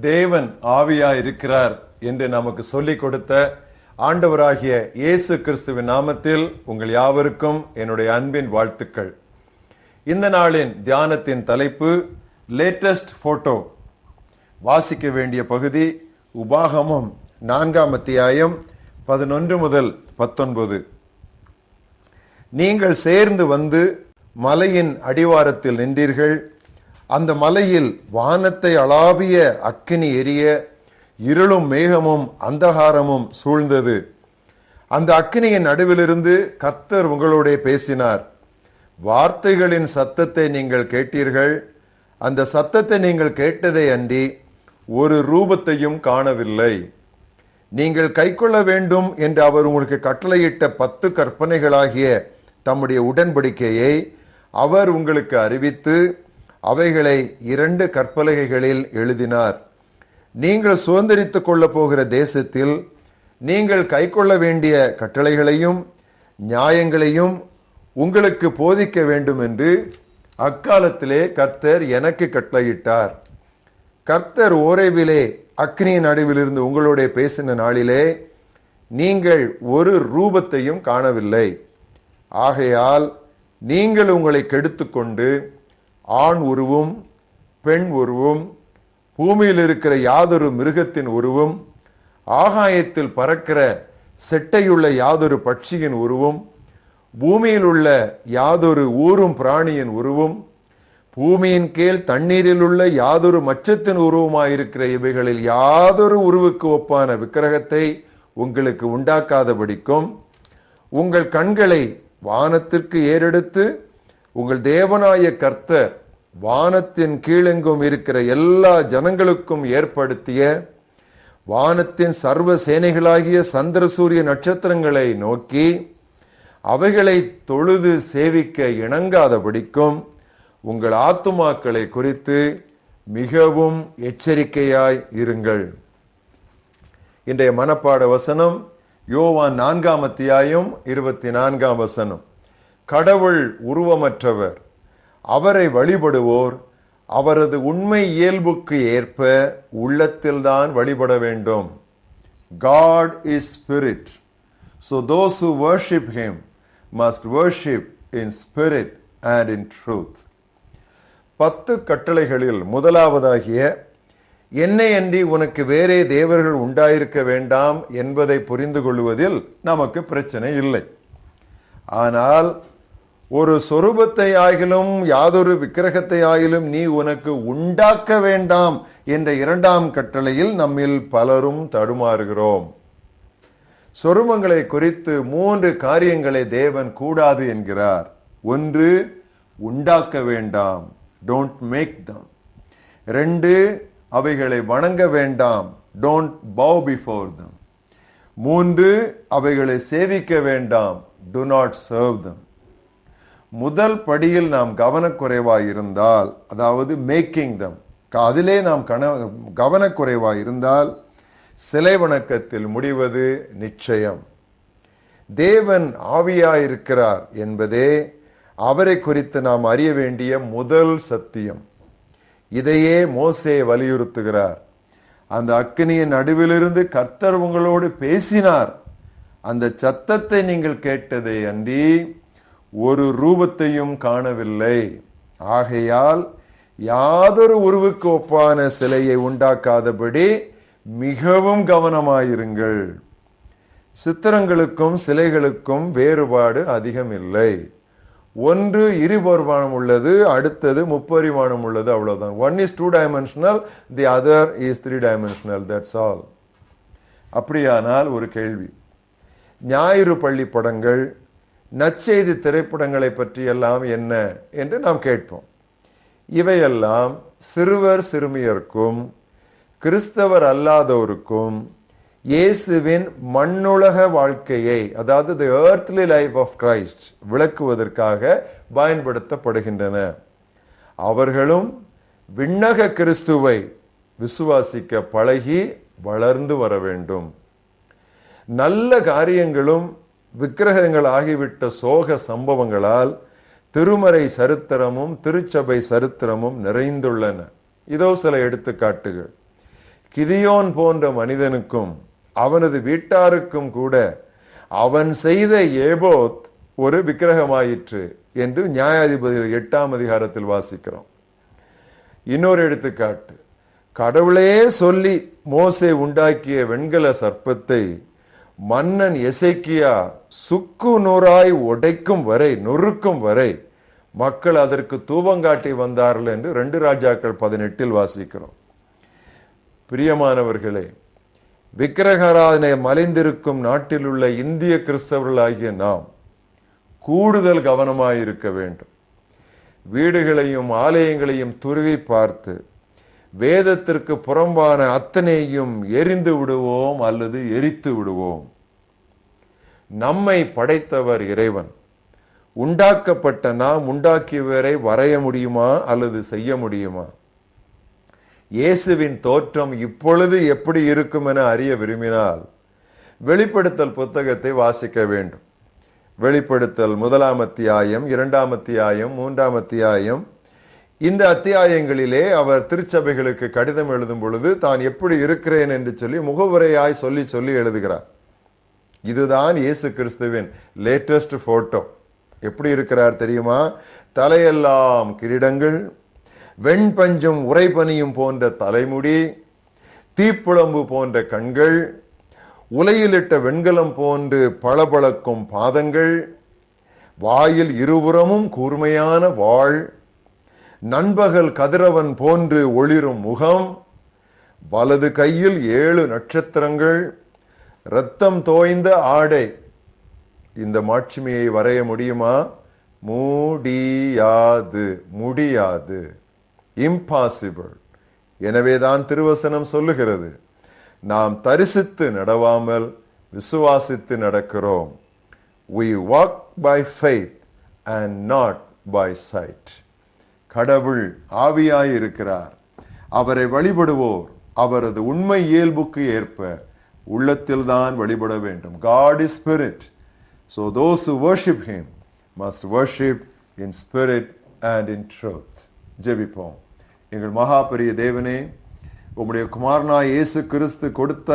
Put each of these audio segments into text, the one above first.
தேவன் ஆவியா இருக்கிறார் என்று நமக்கு சொல்லிக் கொடுத்த ஆண்டவராகிய இயேசு கிறிஸ்துவின் நாமத்தில் உங்கள் யாவருக்கும் என்னுடைய அன்பின் வாழ்த்துக்கள். இந்த நாளின் தியானத்தின் தலைப்பு லேட்டஸ்ட் போட்டோ வாசிக்க வேண்டிய பகுதி உபாகமம் நான்காம் அத்தியாயம் பதினொன்று முதல் பத்தொன்பது. நீங்கள் சேர்ந்து வந்து மலையின் அடிவாரத்தில் நின்றீர்கள். அந்த மலையில் வானத்தை அளாவிய அக்கினி எரிய இருளும் மேகமும் அந்தகாரமும் சூழ்ந்தது. அந்த அக்கினியின் நடுவிலிருந்து கத்தர் உங்களோடே பேசினார். வார்த்தைகளின் சத்தத்தை நீங்கள் கேட்டீர்கள். அந்த சத்தத்தை நீங்கள் கேட்டதை அன்றி ஒரு ரூபத்தையும் காணவில்லை. நீங்கள் கைக்கொள்ள வேண்டும் என்று அவர் உங்களுக்கு கட்டளையிட்ட பத்து கற்பனைகளாகிய தம்முடைய உடன்படிக்கையை அவர் உங்களுக்கு அறிவித்து அவைகளை இரண்டு கற்பலகைகளில் எழுதினார். நீங்கள் சுதந்திரித்து கொள்ளப் போகிற தேசத்தில் நீங்கள் கைக்கொள்ள வேண்டிய கட்டளைகளையும் நியாயங்களையும் உங்களுக்கு போதிக்க வேண்டும் என்று அக்காலத்திலே கர்த்தர் எனக்கு கட்டளையிட்டார். கர்த்தர் ஓரேவிலே அக்னியின் நடுவிலிருந்து உங்களோட பேசின நாளிலே நீங்கள் ஒரு ரூபத்தையும் காணவில்லை. ஆகையால் நீங்கள் உங்களை கெடுத்துக்கொண்டு ஆண் உருவும் பெண் உருவும் பூமியில் இருக்கிற யாதொரு மிருகத்தின் உருவும் ஆகாயத்தில் பறக்கிற செட்டையுள்ள யாதொரு பட்சியின் உருவும் பூமியில் உள்ள யாதொரு ஊரும் பிராணியின் உருவும் பூமியின் கீழ் தண்ணீரில் உள்ள யாதொரு மச்சத்தின் உருவமாயிருக்கிற இவைகளில் யாதொரு உருவுக்கு ஒப்பான விக்கிரகத்தை உங்களுக்கு உண்டாக்காதபடிக்கும் உங்கள் கண்களை வானத்திற்கு ஏறெடுத்து உங்கள் தேவனாய கர்த்தர் வானத்தின் கீழெங்கும் இருக்கிற எல்லா ஜனங்களுக்கும் ஏற்படுத்திய வானத்தின் சர்வ சேனைகளாகிய சந்திர சூரிய நட்சத்திரங்களை நோக்கி அவைகளை தொழுது சேவிக்க இணங்காதபடிக்கும் உங்கள் ஆத்துமாக்களை குறித்து மிகவும் எச்சரிக்கையாய் இருங்கள். இன்றைய மனப்பாட வசனம் யோவான் நான்காம் அத்தியாயம் இருபத்தி நான்காம் வசனம். கடவுள் உருவமற்றவர். அவரை வழிபடுவோர் அவரது உண்மை இயல்புக்கு ஏற்ப உள்ளத்தில்தான் வழிபட வேண்டும். God is spirit so those who worship him must worship in spirit and in truth. பத்து கட்டளைகளில் முதலாவதாகிய என்னை அன்றி உனக்கு வேறே தேவர்கள் உண்டாயிருக்க வேண்டாம் என்பதை புரிந்து கொள்வதில் நமக்கு பிரச்சனை இல்லை. ஆனால் ஒரு சொரூபத்தை ஆகிலும் யாதொரு விக்கிரகத்தை ஆகிலும் நீ உனக்கு உண்டாக்க வேண்டாம் என்ற இரண்டாம் கட்டளையில் நம்மில் பலரும் தடுமாறுகிறோம். சொருமங்களை குறித்து மூன்று காரியங்களை தேவன் கூடாது என்கிறார். ஒன்று உண்டாக்க வேண்டாம். டோன்ட் மேக் தம் ரெண்டு அவைகளை வணங்க வேண்டாம். டோன்ட் பவ் பிஃபோர் தம் மூன்று அவைகளை சேவிக்க வேண்டாம். டு நாட் சர்வ் தம் முதல் படியில் நாம் கவனக்குறைவாக இருந்தால் அதாவது மேக்கிங் தம் அதிலே நாம் கன கவனக்குறைவாக இருந்தால் சிலை வணக்கத்தில் முடிவது நிச்சயம். தேவன் ஆவியாயிருக்கிறார் என்பதே அவரை குறித்து நாம் அறிய வேண்டிய முதல் சத்தியம். இதையே மோசே வலியுறுத்துகிறார். அந்த அக்னியின் நடுவிலிருந்து கர்த்தர் உங்களோடு பேசினார். அந்த சத்தத்தை நீங்கள் கேட்டதை அன்றி ஒரு ரூபத்தையும் காணவில்லை. ஆகையால் யாதொரு உருவுக்கு ஒப்பான சிலையை உண்டாக்காதபடி மிகவும் கவனமாயிருங்கள். சித்திரங்களுக்கும் சிலைகளுக்கும் வேறுபாடு அதிகம் இல்லை ஒன்று இருபரிமாணம் உள்ளது அடுத்தது முப்பரிமாணம் உள்ளது அவ்வளவுதான். One is two dimensional the other is three dimensional that's all அப்படியானால் ஒரு கேள்வி. ஞாயிறு பள்ளி படங்கள் நற்செய்தி திரைப்படங்களை பற்றியெல்லாம் என்ன என்று நாம் கேட்போம். இவையெல்லாம் சிறுவர் சிறுமியர்க்கும் கிறிஸ்தவர் அல்லாதோருக்கும் இயேசுவின் மண்ணுலக வாழ்க்கையை அதாவது the earthly life of Christ விளக்குவதற்காக பயன்படுத்தப்படுகின்றன. அவர்களும் விண்ணக கிறிஸ்துவை விசுவாசிக்க பழகி வளர்ந்து வர வேண்டும். நல்ல காரியங்களும் விக்கிரகங்கள் ஆகிவிட்ட சோக சம்பவங்களால் திருமறை சரித்திரமும் திருச்சபை சரித்திரமும் நிறைந்துள்ளன. இதோ சில எடுத்துக்காட்டுகள். கிதியோன் போன்ற மனிதனுக்கும் அவனது வீட்டாருக்கும் கூட அவன் செய்த ஏபோத் ஒரு விக்கிரகமாயிற்று என்று நியாயாதிபதிகள் எட்டாம் அதிகாரத்தில் வாசிக்கிறோம். இன்னொரு எடுத்துக்காட்டு. கடவுளே சொல்லி மோசை உண்டாக்கிய வெண்கல சர்ப்பத்தை மன்னன் எசைக்கியா சுக்கு நூறாய் உடைக்கும் வரை நொறுக்கும் வரை மக்கள் அதற்கு தூபங்காட்டி வந்தார்கள் என்று ரெண்டு ராஜாக்கள் பதினெட்டில் வாசிக்கிறோம். பிரியமானவர்களே விக்கிரகராதனை மலைந்திருக்கும் நாட்டில் உள்ள இந்திய கிறிஸ்தவர்களாகிய நாம் கூடுதல் கவனமாயிருக்க வேண்டும். வீடுகளையும் ஆலயங்களையும் துருவி பார்த்து வேதத்திற்கு புறம்பான அத்தனையும் எரிந்து விடுவோம் அல்லது எரித்து விடுவோம். நம்மை படைத்தவர் இறைவன். உண்டாக்கப்பட்ட நாம் உண்டாக்கியவரை வரைய முடியுமா அல்லது செய்ய முடியுமா? இயேசுவின் தோற்றம் இப்பொழுது எப்படி இருக்கும் என அறிய விரும்பினால் வெளிப்படுத்தல் புத்தகத்தை வாசிக்க வேண்டும். வெளிப்படுத்தல் முதலாம் அத்தியாயம் இரண்டாம் அத்தியாயம் மூன்றாம் அத்தியாயம் இந்த அத்தியாயங்களிலே அவர் திருச்சபைகளுக்கு கடிதம் எழுதும் பொழுது தான் எப்படி இருக்கிறேன் என்று சொல்லி முகவுரையாய் சொல்லி சொல்லி எழுதுகிறார். இதுதான் இயேசு கிறிஸ்துவின் லேட்டஸ்ட் போட்டோ எப்படி இருக்கிறார் தெரியுமா? தலையெல்லாம் கிரீடங்கள் வெண்பஞ்சும் உரைபனியும் போன்ற தலைமுடி தீப்புழம்பு போன்ற கண்கள் உலையிலிட்ட வெண்கலம் போன்று பளபளக்கும் பாதங்கள் வாயில் இருபுறமும் கூர்மையான வாழ் நண்பகல் கதிரவன் போன்று ஒளிரும் முகம் வலது கையில் ஏழு நட்சத்திரங்கள் இரத்தம் தோய்ந்த ஆடை. இந்த மாட்சிமையை வரைய முடியுமா? முடியாது முடியாது. இம்பாசிபிள் எனவேதான் திருவசனம் சொல்லுகிறது. நாம் தரிசித்து நடவாமல் விசுவாசித்து நடக்கிறோம். We walk by faith and not by sight. கடவுள் ஆவியாயிருக்கிறார். அவரை வழிபடுவோர் அவரது உண்மை இயல்புக்கு ஏற்ப உள்ளத்தில் தான் வழிபட வேண்டும். God is spirit so those worship him must worship in spirit and in truth ஜெபிப்போம். எங்கள் மகாபெரிய தேவனே உம்முடைய குமாரனாய் இயேசு கிறிஸ்து கொடுத்த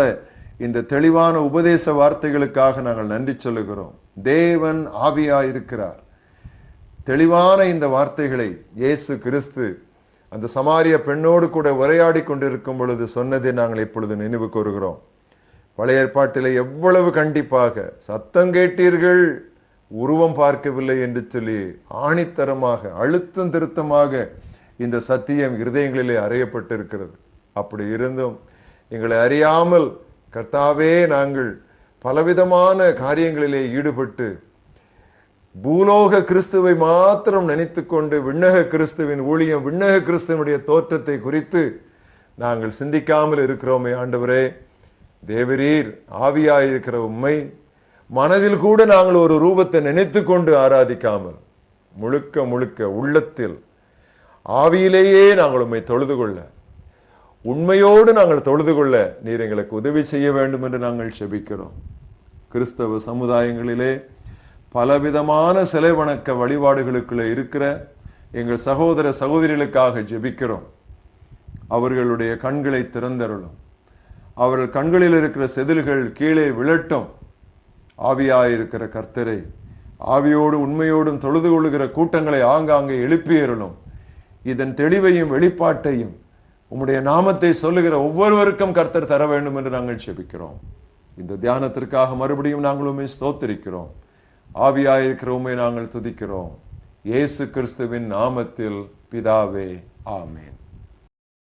இந்த தெளிவான உபதேச வார்த்தைகளுக்காக நாங்கள் நன்றி சொல்லுகிறோம். தேவன் ஆவியாயிருக்கிறார். தெளிவான இந்த வார்த்தைகளை இயேசு கிறிஸ்து அந்த சமாரிய பெண்ணோடு கூட உரையாடி கொண்டிருக்கும் பொழுது சொன்னதை நாங்கள் இப்பொழுது நினைவு கூறுகிறோம். பழைய ஏற்பாட்டில் எவ்வளவு கண்டிப்பாக சத்தம் கேட்டீர்கள் உருவம் பார்க்கவில்லை என்று சொல்லி ஆணித்தரமாக அழுத்தம் திருத்தமாக இந்த சத்தியம் இருதயங்களிலே அறையப்பட்டிருக்கிறது. அப்படி இருந்தும் எங்களை அறியாமல் கர்த்தாவே நாங்கள் பலவிதமான காரியங்களிலே ஈடுபட்டு பூலோக கிறிஸ்துவை மாத்திரம் நினைத்துக்கொண்டு விண்ணக கிறிஸ்துவின் ஊழியம் விண்ணக கிறிஸ்துவனுடைய தோற்றத்தை குறித்து நாங்கள் சிந்திக்காமல் இருக்கிறோமே ஆண்டவரே. தேவரீர் ஆவியாயிருக்கிற உண்மை மனதில் கூட நாங்கள் ஒரு ரூபத்தை நினைத்து கொண்டு ஆராதிக்காமல் முழுக்க முழுக்க உள்ளத்தில் ஆவியிலேயே நாங்கள் உண்மை தொழுது கொள்ள உண்மையோடு நாங்கள் தொழுது கொள்ள நீர் எங்களுக்கு உதவி செய்ய வேண்டும் என்று நாங்கள் செபிக்கிறோம். கிறிஸ்தவ சமுதாயங்களிலே பலவிதமான சிலை வணக்க வழிபாடுகளுக்குள்ள இருக்கிற எங்கள் சகோதர சகோதரிகளுக்காக ஜெபிக்கிறோம். அவர்களுடைய கண்களை திறந்தருளும். அவர்கள் கண்களில் இருக்கிற செதில்கள் கீழே விழட்டும். ஆவியாயிருக்கிற கர்த்தரை ஆவியோடு உண்மையோடும் தொழுது கொள்ளுகிற கூட்டங்களை ஆங்காங்கே எழுப்பியருளும் இதன் தெளிவையும் வெளிப்பாட்டையும் உம்முடைய நாமத்தை சொல்லுகிற ஒவ்வொருவருக்கும் கர்த்தர் தர வேண்டும் என்று நாங்கள் செபிக்கிறோம் இந்த தியானத்திற்காக மறுபடியும் நாங்கள் உண்மை ஆவியாயிருக்கிற உண்மை நாங்கள் துதிக்கிறோம். இயேசு கிறிஸ்துவின் நாமத்தில் பிதாவே ஆமேன்.